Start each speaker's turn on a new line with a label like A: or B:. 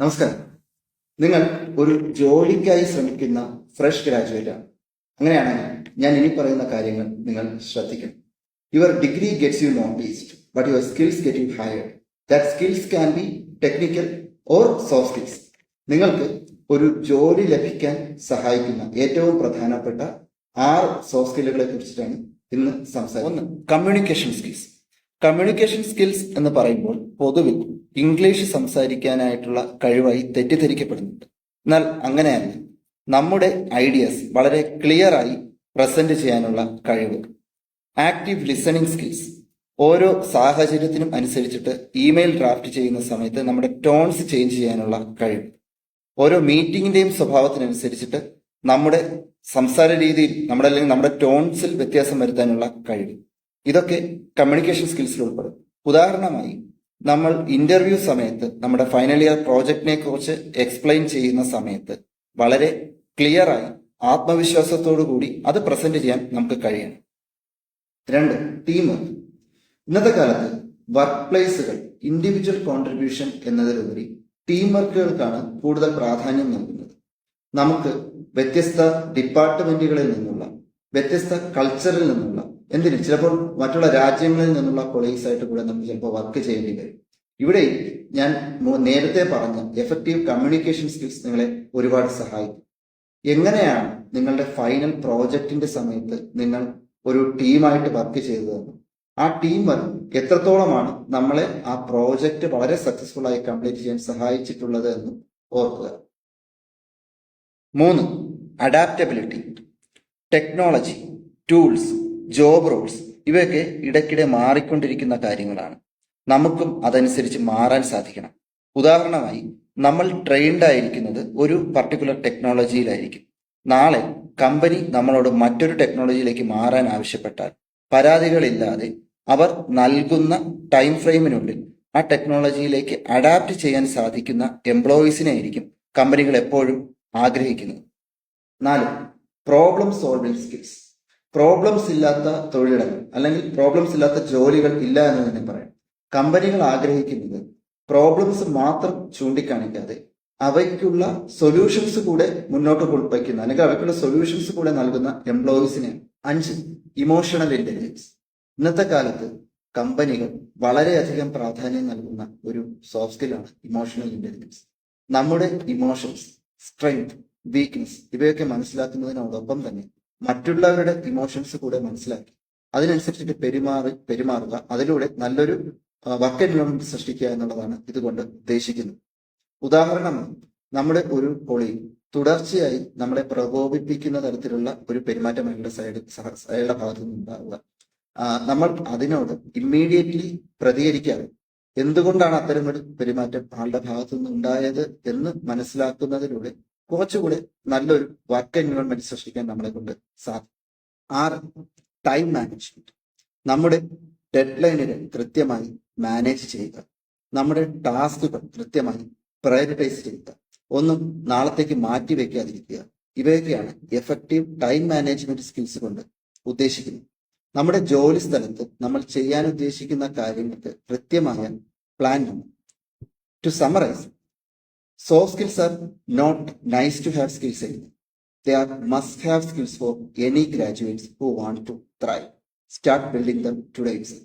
A: നമസ്കാരം. നിങ്ങൾ ഒരു ജോലിക്കായി ശ്രമിക്കുന്ന ഫ്രഷ് ഗ്രാജുവേറ്റ് ആണ്. അങ്ങനെയാണെങ്കിൽ ഞാൻ ഇനി പറയുന്ന കാര്യങ്ങൾ നിങ്ങൾ ശ്രദ്ധിക്കണം. Your degree gets you noticed but your skills get you hired that skills can be technical or soft skills നിങ്ങൾക്ക് ഒരു ജോലി ലഭിക്കാൻ സഹായിക്കുന്ന ഏറ്റവും പ്രധാനപ്പെട്ട ആറ് സോഫ്റ്റ് സ്കില്ലുകളെ കുറിച്ചിട്ടാണ് ഇന്ന് സംസാരിക്കുന്നത്. ഒന്ന് കമ്മ്യൂണിക്കേഷൻ സ്കിൽസ് കമ്മ്യൂണിക്കേഷൻ സ്കിൽസ് എന്ന് പറയുമ്പോൾ പൊതുവിൽ ഇംഗ്ലീഷ് സംസാരിക്കാനായിട്ടുള്ള കഴിവായി തെറ്റിദ്ധരിക്കപ്പെടുന്നുണ്ട്. എന്നാൽ അങ്ങനെയല്ല. നമ്മുടെ ഐഡിയാസ് വളരെ ക്ലിയർ ആയി പ്രസന്റ് ചെയ്യാനുള്ള കഴിവ്. ആക്റ്റീവ് ലിസണിംഗ് സ്കിൽസ് ഓരോ സാഹചര്യത്തിനും അനുസരിച്ചിട്ട് ഇമെയിൽ ഡ്രാഫ്റ്റ് ചെയ്യുന്ന സമയത്ത് നമ്മുടെ ടോൺസ് ചേഞ്ച് ചെയ്യാനുള്ള കഴിവ്. ഓരോ മീറ്റിംഗിന്റെയും സ്വഭാവത്തിനനുസരിച്ചിട്ട് നമ്മുടെ സംസാര രീതിയിൽ നമ്മുടെ അല്ലെങ്കിൽ നമ്മുടെ ടോൺസിൽ വ്യത്യാസം വരുത്താനുള്ള കഴിവ്. ഇതൊക്കെ കമ്മ്യൂണിക്കേഷൻ സ്കിൽസിൽ ഉൾപ്പെടും. ഉദാഹരണമായി നമ്മൾ ഇന്റർവ്യൂ സമയത്ത് നമ്മുടെ ഫൈനൽ ഇയർ പ്രോജക്റ്റിനെ കുറിച്ച് എക്സ്പ്ലെയിൻ ചെയ്യുന്ന സമയത്ത് വളരെ ക്ലിയറായി ആത്മവിശ്വാസത്തോടു കൂടി അത് പ്രസന്റ് ചെയ്യാൻ നമുക്ക് കഴിയണം. രണ്ട് ടീം വർക്ക് ഇന്നത്തെ കാലത്ത് വർക്ക് പ്ലേസുകൾ ഇൻഡിവിജ്വൽ കോൺട്രിബ്യൂഷൻ എന്നതിലുപരി ടീം വർക്കുകൾക്കാണ് കൂടുതൽ പ്രാധാന്യം നൽകുന്നത്. നമുക്ക് വ്യത്യസ്ത ഡിപ്പാർട്ട്മെന്റുകളിൽ നിന്നുള്ള വ്യത്യസ്ത കൾച്ചറിൽ നിന്നുള്ള എന്തിന്? ചിലപ്പോൾ മറ്റുള്ള രാജ്യങ്ങളിൽ നിന്നുള്ള കൊളീഗ്സ് ആയിട്ട് കൂടെ നമുക്ക് ചിലപ്പോൾ വർക്ക് ചെയ്യേണ്ടി വരും. ഇവിടെ ഞാൻ നേരത്തെ പറഞ്ഞ എഫക്റ്റീവ് കമ്മ്യൂണിക്കേഷൻ സ്കിൽസ് നിങ്ങളെ ഒരുപാട് സഹായിക്കും. എങ്ങനെയാണ് നിങ്ങളുടെ ഫൈനൽ പ്രോജക്റ്റിന്റെ സമയത്ത് നിങ്ങൾ ഒരു ടീമായിട്ട് വർക്ക് ചെയ്തതെന്ന്? ആ ടീം വർക്ക് എത്രത്തോളമാണ് നമ്മളെ ആ പ്രോജക്റ്റ് വളരെ സക്സസ്ഫുൾ ആയി കംപ്ലീറ്റ് ചെയ്യാൻ സഹായിച്ചിട്ടുള്ളത് എന്ന് ഓർക്കുക. മൂന്ന് adaptability technology tools job roles ഇവയൊക്കെ ഇടയ്ക്കിടെ മാറിക്കൊണ്ടിരിക്കുന്ന കാര്യങ്ങളാണ്. നമുക്കും അതനുസരിച്ച് മാറാൻ സാധിക്കണം. ഉദാഹരണമായി നമ്മൾ ട്രെയിൻഡ് ആയിരിക്കുന്നത് ഒരു പർട്ടിക്കുലർ ടെക്നോളജിയിലായിരിക്കും നാളെ കമ്പനി നമ്മളോട് മറ്റൊരു ടെക്നോളജിയിലേക്ക് മാറാൻ ആവശ്യപ്പെട്ടാൽ പരാതികളില്ലാതെ അവർ നൽകുന്ന ടൈം ഫ്രെയിമിനുള്ളിൽ ആ ടെക്നോളജിയിലേക്ക് അഡാപ്റ്റ് ചെയ്യാൻ സാധിക്കുന്ന എംപ്ലോയീസിനെ ആയിരിക്കും കമ്പനികൾ എപ്പോഴും ആഗ്രഹിക്കുന്നത്. നാല് പ്രോബ്ലം സോൾവിംഗ് സ്കിൽസ് പ്രോബ്ലംസ് ഇല്ലാത്ത തൊഴിലിടങ്ങൾ അല്ലെങ്കിൽ പ്രോബ്ലംസ് ഇല്ലാത്ത ജോലികൾ ഇല്ല എന്ന് തന്നെ പറയാം. കമ്പനികൾ ആഗ്രഹിക്കുന്നത് പ്രോബ്ലംസ് മാത്രം ചൂണ്ടിക്കാണിക്കാതെ അവയ്ക്കുള്ള സൊല്യൂഷൻസ് കൂടെ മുന്നോട്ട് കൊണ്ടുവയ്ക്കുന്ന അല്ലെങ്കിൽ അവയ്ക്കുള്ള സൊല്യൂഷൻസ് കൂടെ നൽകുന്ന എംപ്ലോയീസിനെ അഞ്ച് ഇമോഷണൽ ഇന്റലിജൻസ് ഇന്നത്തെ കാലത്ത് കമ്പനികൾ വളരെയധികം പ്രാധാന്യം നൽകുന്ന ഒരു സോഫ്റ്റ് സ്കില്ലാണ് ഇമോഷണൽ ഇന്റലിജൻസ് നമ്മുടെ ഇമോഷൻസ് സ്ട്രെങ്ത് വീക്ക്നെസ് ഇവയൊക്കെ മനസ്സിലാക്കുന്നതിനോടൊപ്പം തന്നെ മറ്റുള്ളവരുടെ ഇമോഷൻസ് കൂടെ മനസ്സിലാക്കി. അതിനനുസരിച്ചിട്ട് പെരുമാറി പെരുമാറുക. അതിലൂടെ നല്ലൊരു വർക്ക് എൻവയോൺമെന്റ് സൃഷ്ടിക്കുക എന്നുള്ളതാണ് ഇതുകൊണ്ട് ഉദ്ദേശിക്കുന്നത്. ഉദാഹരണം നമ്മുടെ ഒരു കൊളി തുടർച്ചയായി നമ്മളെ പ്രകോപിപ്പിക്കുന്ന തരത്തിലുള്ള ഒരു പെരുമാറ്റം അയാളുടെ സൈഡ് അയാളുടെ ഭാഗത്തു നിന്നുണ്ടാവുക നമ്മൾ അതിനോട് ഇമ്മീഡിയറ്റ്ലി പ്രതികരിക്കാതെ എന്തുകൊണ്ടാണ് അത്തരം ഒരു പെരുമാറ്റം ആളുടെ ഭാഗത്തു ഉണ്ടായത് എന്ന് മനസ്സിലാക്കുന്നതിലൂടെ കുറച്ചുകൂടെ നല്ലൊരു വർക്ക് എൻവയോൺമെന്റ് സൃഷ്ടിക്കാൻ നമ്മളെ കൊണ്ട് സാധിക്കും. ആറ് ടൈം മാനേജ്മെന്റ് നമ്മുടെ ഡെഡ് ലൈനുകൾ കൃത്യമായി മാനേജ് ചെയ്യുക. നമ്മുടെ ടാസ്കുകൾ കൃത്യമായി പ്രയോറിറ്റൈസ് ചെയ്യുക. ഒന്നും നാളത്തേക്ക് മാറ്റി വയ്ക്കാതിരിക്കുക ഇവയൊക്കെയാണ് എഫക്റ്റീവ് ടൈം മാനേജ്മെന്റ് സ്കിൽസ് കൊണ്ട് ഉദ്ദേശിക്കുന്നത്. നമ്മുടെ ജോലി സ്ഥലത്ത് നമ്മൾ ചെയ്യാൻ ഉദ്ദേശിക്കുന്ന കാര്യങ്ങൾക്ക് കൃത്യമായ plan to summarise Soft skills are not nice to have skills anymore. They are must have skills for any graduates who want to thrive. Start building them today itself.